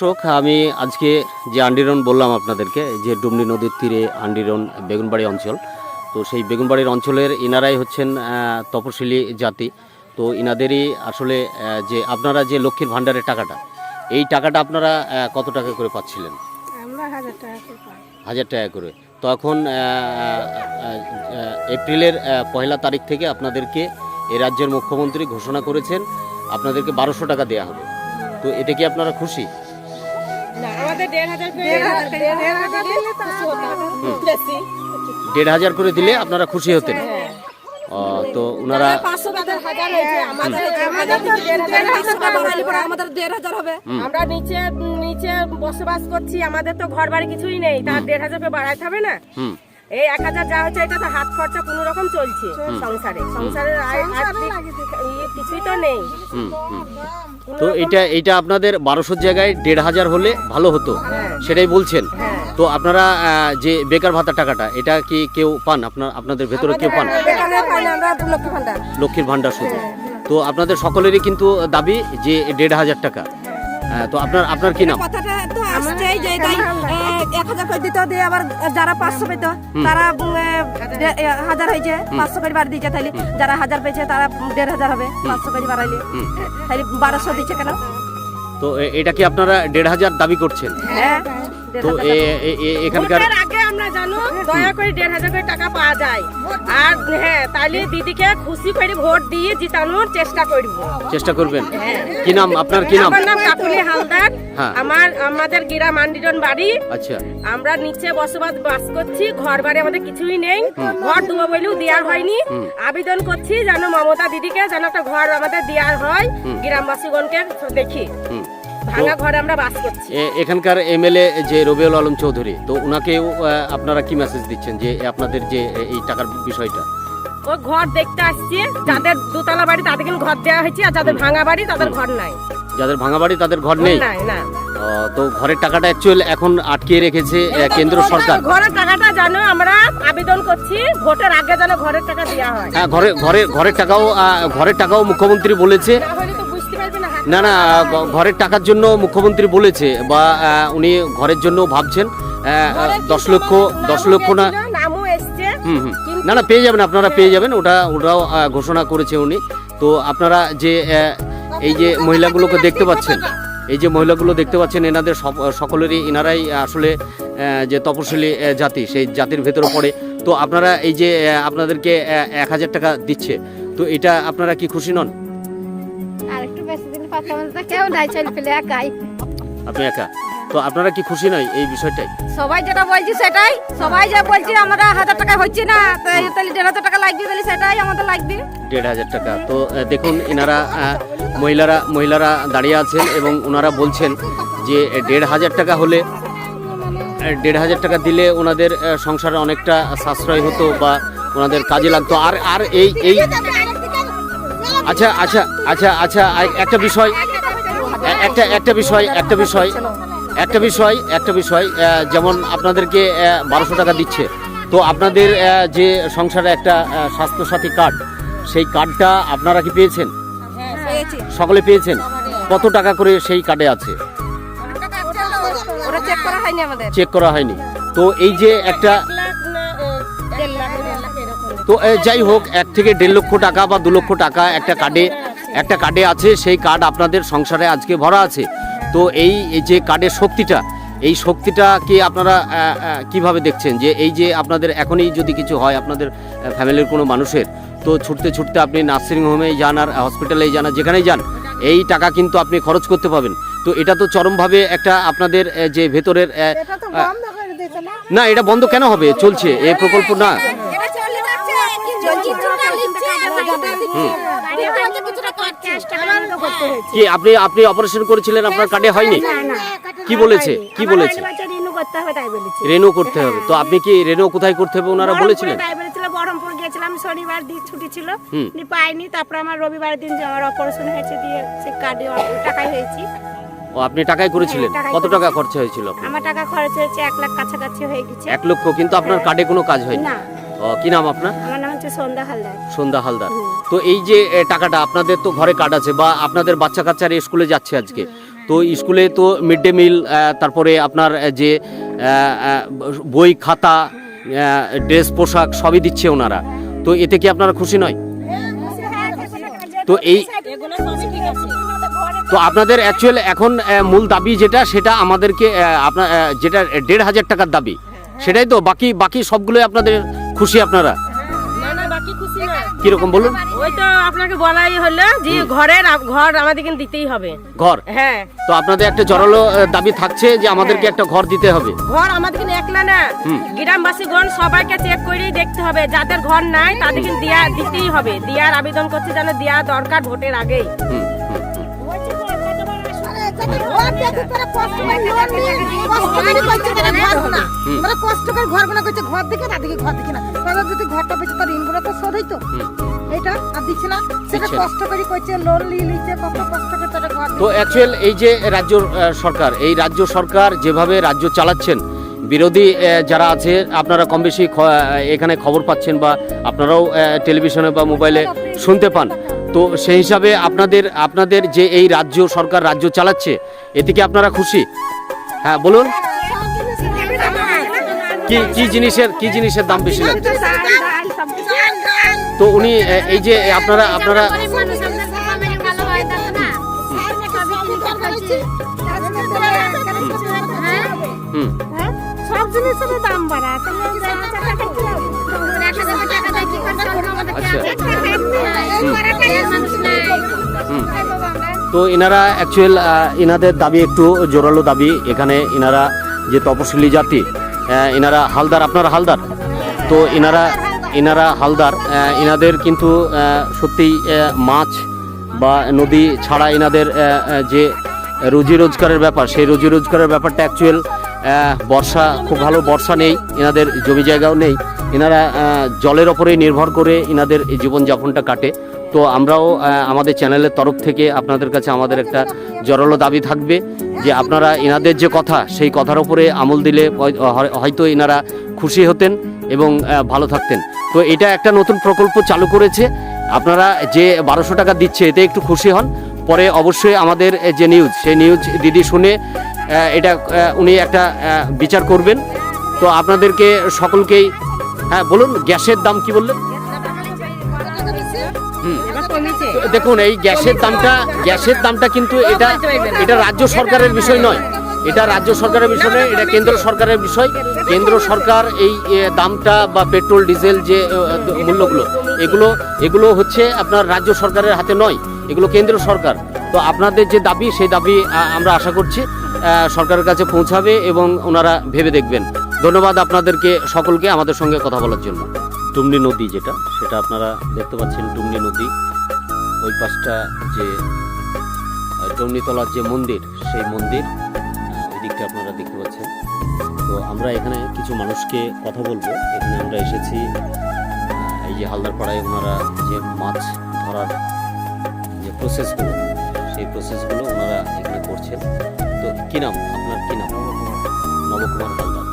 দর্শক আমি আজকে যে আন্ডিরন বললাম আপনাদেরকে যে ডুমনি নদীর তীরে আন্ডিরন বেগুনবাড়ি অঞ্চল তো সেই বেগুনবাড়ির অঞ্চলের ইনারাই হচ্ছেন তপশিলি জাতি। তো ইনাদেরই আসলে যে আপনারা যে লক্ষ্মীর ভাণ্ডারের টাকাটা এই টাকাটা আপনারা কত টাকা করে পাচ্ছিলেন? হাজার টাকা করে পাই হাজার টাকা করে। তো এখন আহ, আহ, আহ, এপ্রিলের পয়লা তারিখ থেকে আপনাদেরকে এই রাজ্যের মুখ্যমন্ত্রী ঘোষণা করেছেন আপনাদেরকে বারোশো টাকা দেওয়া হবে। তো এটা কি আপনারা খুশি? দেড় হাজার করে দিলে আপনারা খুশি হতেন তো ওনারা পাঁচশো টাকার হাজার হয়েছে আমাদের আমাদের তো দেড় পাঁচশো টাকা আমাদের দেড় হাজার হবে আমরা নিচে নিচে বসবাস করছি আমাদের তো ঘর বাড়ি কিছুই নেই তার দেড় হাজার বাড়াইতে হবে না এই এক হাজার যা হচ্ছে এটা তো হাত খরচা কোনো রকম চলছে সংসারে। সংসারের আয় ইয়ে কিছুই তো নেই। তো এটা এটা আপনাদের বারোশোর জায়গায় দেড় হাজার হলে ভালো হতো। সেটাই বলছেন। তো আপনারা যে বেকার ভাতা টাকাটা এটা কি কেউ পান? আপনার আপনাদের ভেতরে কেউ পান? ভান্ডার লক্ষ্মীর ভাণ্ডার। শুধু। তো আপনাদের সকলেরই কিন্তু দাবি যে দেড় হাজার টাকা। হ্যাঁ, তো আপনার আপনার কি নাম? কথাটা তো আসছেই যে তাই এক হাজার করে দিত দিয়ে আবার যারা পাঁচশো পেত তারা হাজার হয়েছে পাঁচশো করে বাড়ি দিচ্ছে তাহলে যারা হাজার পেয়েছে তারা দেড় হাজার হবে পাঁচশো করে বাড়াইলে। তাহলে বারোশো দিচ্ছে কেন? তো এটা কি আপনারা দেড় হাজার দাবি করছেন? হ্যাঁ। তো এখানকার আগে আমরা জানো দয়া করে দেড় হাজার করে টাকা পাওয়া যায়। আর হ্যাঁ তাহলে দিদিকে খুশি করে ভোট দিয়ে জিতানোর চেষ্টা করব। চেষ্টা করবেন? কি নাম? আপনার কি নাম? আমার নাম কাকুলি হালদার। হ্যাঁ। আমার আমাদের গ্রাম আন্ডিরন বাড়ি। আচ্ছা। আমরা নিচে বসবাস বাস করছি ঘর বাড়ি আমাদের কিছুই নেই। ঘর দুবো বলেও দেওয়া হয়নি। আবেদন করছি যেন মমতা দিদিকে যেন একটা ঘর আমাদের দেওয়া হয়। গ্রামবাসীগণকে দেখি। ভাঙা ঘরে আমরা বাস করছি। এখানকার এমএলএ যে রবিউল আলম চৌধুরী তো ওনাকেও আপনারা কি মেসেজ দিচ্ছেন যে আপনাদের যে এই টাকার বিষয়টা? ও ঘর দেখতে আসছে যাদের দোতলা বাড়ি তাদের কিন্তু ঘর দেওয়া হয়েছে আর যাদের ভাঙা বাড়ি তাদের ঘর নাই। যাদের ভাঙা বাড়ি তাদের ঘর নেই? না। তো ঘরের টাকাটা অ্যাকচুয়াল এখন আটকে রেখেছে কেন্দ্র সরকার। ঘরের টাকাটা যেন আমরা আবেদন করছি ভোটের আগে যেন ঘরের টাকা দেওয়া হয়। হ্যাঁ ঘরে ঘরে ঘরের টাকাও ঘরের টাকাও মুখ্যমন্ত্রী বলেছে। না না ঘরের টাকার জন্য মুখ্যমন্ত্রী বলেছে বা উনি ঘরের জন্য ভাবছেন দশ লক্ষ দশ লক্ষ না না না পেয়ে যাবেন আপনারা পেয়ে যাবেন ওটা ওটাও ঘোষণা করেছে উনি। তো আপনারা যে এই যে মহিলাগুলোকে দেখতে পাচ্ছেন এই যে মহিলাগুলো দেখতে পাচ্ছেন এনাদের সব- সকলেরই এনারাই আসলে যে তপশিলি জাতি সেই জাতির ভেতরে পড়ে। তো আপনারা এই যে আপনাদেরকে এক হাজার টাকা দিচ্ছে তো এটা আপনারা কি খুশি নন? বেশি দিন কেউ নাই চলে পেলে একাই। আপনি একা? তো আপনারা কি খুশি নয় এই বিষয়টাই? সবাই যেটা বলছি সেটাই সবাই যা বলছে আমরা হাজার টাকা হচ্ছে না তাহলে দেড় হাজার টাকা লাগবে তাহলে সেটাই আমাদের লাগবে দেড় হাজার টাকা। তো দেখুন এনারা মহিলারা মহিলারা দাঁড়িয়ে আছেন এবং ওনারা বলছেন যে দেড় হাজার টাকা হলে দেড় হাজার টাকা দিলে ওনাদের সংসারে অনেকটা সাশ্রয় হতো বা ওনাদের কাজে লাগতো। আর আর এই এই আচ্ছা আচ্ছা আচ্ছা আচ্ছা একটা বিষয় একটা একটা বিষয় একটা বিষয় একটা বিষয় একটা বিষয় যেমন আপনাদেরকে বারোশো টাকা দিচ্ছে। তো আপনাদের যে সংসারে একটা স্বাস্থ্যসাথী কার্ড সেই কার্ডটা আপনারা কি পেয়েছেন? সকলে পেয়েছেন? কত টাকা করে সেই কার্ডে আছে? চেক করা হয়নি। তো এই যে একটা তো যাই হোক এক থেকে দেড় লক্ষ টাকা বা দু লক্ষ টাকা একটা কার্ডে একটা কার্ডে আছে সেই কার্ড আপনাদের সংসারে আজকে ভরা আছে। তো এই এই যে কার্ডের শক্তিটা এই শক্তিটা কি আপনারা কীভাবে দেখছেন? যে এই যে আপনাদের এখনই যদি কিছু হয় আপনাদের ফ্যামিলির কোনো মানুষের তো ছুটতে ছুটতে আপনি নার্সিং হোমে যান আর হসপিটালে যান আর যেখানেই যান এই টাকা কিন্তু আপনি খরচ করতে পাবেন তো এটা তো চরমভাবে একটা আপনাদের যে ভেতরের না? এটা বন্ধ কেন হবে? চলছে এই প্রকল্প না। কি আপনি আপনি অপারেশন করেছিলেন? আপনার কার্ডে হয়নি? কি বলেছে? কি বলেছে? রিনু করতে হবে তো আপনি কি রেনো কোথায় করতে হবে ওনারা বলেছিলেন? বহরমপুর গিয়েছিলাম শনিবার দিন ছুটি ছিল। পাইনি তারপরে আমার রবিবার দিন আমার অপারেশন হয়েছে দিয়ে সে কার্ডে টাকাই হয়েছি। ও আপনি টাকায় করেছিলেন? হ্যাঁ, কত টাকা। খরচা হয়েছিল আমার টাকা খরচ হয়েছে এক লাখ কাছাকাছি হয়ে গেছে। এক লক্ষ কিন্তু আপনার কার্ডে কোনো কাজ হয়নি? ও, কি নাম আপনার? হচ্ছে সন্ধ্যা হালদার। সন্ধ্যা হালদার। তো এই যে টাকাটা আপনাদের তো ঘরে কার্ড আছে বা আপনাদের বাচ্চা কাচ্চারা স্কুলে যাচ্ছে আজকে। তো স্কুলে তো মিড ডে মিল তারপরে আপনার যে বই খাতা ড্রেস পোশাক সবই দিচ্ছে ওনারা। তো এতে কি আপনারা খুশি নয়? তো এই তো আপনাদের অ্যাকচুয়াল এখন মূল দাবি যেটা সেটা আমাদেরকে আপনার যেটা দেড় হাজার টাকার দাবি। সেটাই তো? বাকি বাকি সবগুলোই আপনাদের খুশি আপনারা? কীরকম বলুন? ওই তো আপনাকে বলাই হলো যে ঘরের ঘর ঘর কিন্তু দিতেই হবে। ঘর? হ্যাঁ। তো আপনাদের একটা জোরালো দাবি থাকছে যে আমাদেরকে একটা ঘর দিতে হবে। ঘর আমাদের কিন্তু একলা না। গ্রামবাসীগণ সবাইকে চেক করেই দেখতে হবে। যাদের ঘর নাই তাদের কিন্তু দিয়া দিতেই হবে। দিয়ার আবেদন করছে যেন দেওয়া দরকার ভোটের আগেই। কষ্ট করে ঘর বানা করছে ঘর দেখে তাদেরকে ঘর দেখে না। তাহলে যদি ঘরটা পেয়েছে তার ঋণগুলো তো শোধ হইতো এটা আর দিচ্ছে না। সেটা কষ্ট করে করছে লোন নিয়ে নিচ্ছে কত কষ্ট করে তারা ঘর তো অ্যাকচুয়াল এই যে রাজ্য সরকার এই রাজ্য সরকার যেভাবে রাজ্য চালাচ্ছেন বিরোধী যারা আছে আপনারা কম বেশি এখানে খবর পাচ্ছেন বা আপনারাও টেলিভিশনে বা মোবাইলে শুনতে পান। তো সেই হিসাবে আপনাদের আপনাদের যে এই রাজ্য সরকার রাজ্য চালাচ্ছে এতে কি আপনারা খুশি? হ্যাঁ বলুন। কি কি জিনিসের কি জিনিসের দাম বেশি লাগছে? তো উনি এই যে আপনারা আপনারা হয় হ্যাঁ? সব জিনিসের দাম বাড়া। তো এনারা অ্যাকচুয়াল এনাদের দাবি একটু জোরালো দাবি। এখানে এনারা যে তপশিলি জাতি এনারা হালদার, আপনারা হালদার? তো এনারা এনারা হালদার এনাদের কিন্তু সত্যিই মাছ বা নদী ছাড়া এনাদের যে রুজি রোজগারের ব্যাপার, সেই রুজি রোজগারের ব্যাপারটা অ্যাকচুয়াল বর্ষা, খুব ভালো বর্ষা নেই, এনাদের জমি জায়গাও নেই। এনারা জলের ওপরেই নির্ভর করে এনাদের জীবনযাপনটা কাটে। তো আমরাও আমাদের চ্যানেলের তরফ থেকে আপনাদের কাছে আমাদের একটা জোরালো দাবি থাকবে যে আপনারা এনাদের যে কথা, সেই কথার উপরে আমল দিলে হয়- হয়- হয়তো এনারা খুশি হতেন এবং ভালো থাকতেন। তো এটা একটা নতুন প্রকল্প চালু করেছে। আপনারা যে বারোশো টাকা দিচ্ছে, এতে একটু খুশি হন। পরে অবশ্যই আমাদের যে নিউজ, সেই নিউজ দিদি শুনে এটা উনি একটা বিচার করবেন। তো আপনাদেরকে সকলকেই হ্যাঁ বলুন, গ্যাসের দাম কি বললেন? দেখুন এই গ্যাসের দামটা গ্যাসের দামটা কিন্তু এটা এটা রাজ্য সরকারের বিষয় নয়। এটা রাজ্য সরকারের বিষয় নয় এটা কেন্দ্র সরকারের বিষয়। কেন্দ্র সরকার এই দামটা বা পেট্রোল ডিজেল যে মূল্যগুলো এগুলো এগুলো হচ্ছে আপনার রাজ্য সরকারের হাতে নয় এগুলো কেন্দ্র সরকার। তো আপনাদের যে দাবি সেই দাবি আমরা আশা করছি সরকারের কাছে পৌঁছাবে এবং ওনারা ভেবে দেখবেন। ধন্যবাদ আপনাদেরকে সকলকে আমাদের সঙ্গে কথা বলার জন্য। টুমনি নদী যেটা সেটা আপনারা দেখতে পাচ্ছেন টুমনি নদী। ওই পাশটা যে ডমনিতলার যে মন্দির সেই মন্দির ওই দিকটা আপনারা দেখতে পাচ্ছেন। তো আমরা এখানে কিছু মানুষকে কথা বলব। এখানে আমরা এসেছি এই যে হালদারপাড়ায় ওনারা যে মাছ ধরার যে প্রসেসগুলো সেই প্রসেসগুলো ওনারা এখানে করছেন। তো কী নাম? আপনার কী নাম? নবকুমার হালদার।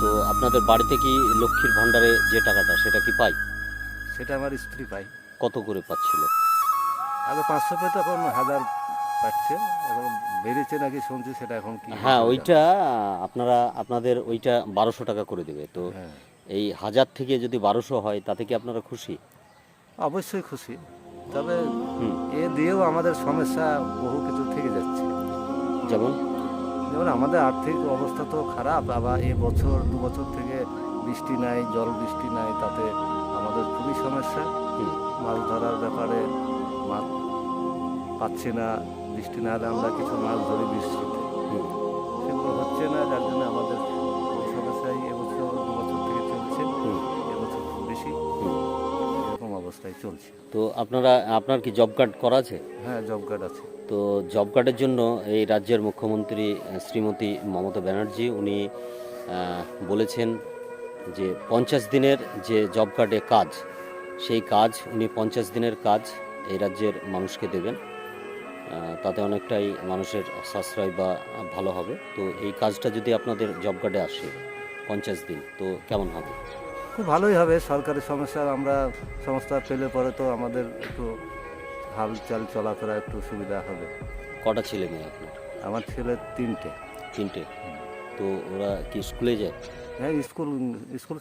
তো আপনাদের বাড়িতে কি লক্ষ্মীর ভাণ্ডারে যে টাকাটা সেটা কি পাই? সেটা আমার স্ত্রী পাই কত করে পাচ্ছিল? আগে পাঁচশো পেত এখন হাজার পাচ্ছে এখন বেড়েছে নাকি শুনছি সেটা এখন কি হ্যাঁ ওইটা আপনারা আপনাদের ওইটা বারোশো টাকা করে দেবে। তো হ্যাঁ। এই হাজার থেকে যদি বারোশো হয় তাতে কি আপনারা খুশি? অবশ্যই খুশি। তবে এ দিয়েও আমাদের সমস্যা বহু কিছু থেকে যাচ্ছে। যেমন? যেমন আমাদের আর্থিক অবস্থা তো খারাপ আবার এ বছর দু বছর থেকে বৃষ্টি নাই জল বৃষ্টি নাই তাতে আমাদের খুবই সমস্যা। মাছ ধরার ব্যাপারে মাছ পাচ্ছি না বৃষ্টি না হলে আমরা কিছু মাছ ধরি বৃষ্টিতে। সেগুলো হচ্ছে না যার জন্য আমাদের এই সমস্যাই এবছর দু বছর থেকে চলছে। এবছর খুব বেশি। এরকম অবস্থায় চলছে। তো আপনারা আপনার কি জব কার্ড করা আছে? হ্যাঁ জব কার্ড আছে। তো জব কার্ডের জন্য এই রাজ্যের মুখ্যমন্ত্রী শ্রীমতী মমতা ব্যানার্জি উনি বলেছেন যে পঞ্চাশ দিনের যে জব কার্ডে কাজ সেই কাজ উনি পঞ্চাশ দিনের কাজ এই রাজ্যের মানুষকে দেবেন। তাতে অনেকটাই মানুষের সাশ্রয় বা ভালো হবে। তো এই কাজটা যদি আপনাদের জব কার্ডে আসে পঞ্চাশ দিন তো কেমন হবে? খুব ভালোই হবে সরকারি সমস্যা আমরা সংস্থা পেলে পরে তো আমাদের একটু হাল চাল চলাফেরা একটু সুবিধা হবে। কটা ছেলে মেয়ে আপনার? আমার ছেলে তিনটে। তিনটে। তো ওরা কি স্কুলে যায়? হ্যাঁ স্কুল স্কুল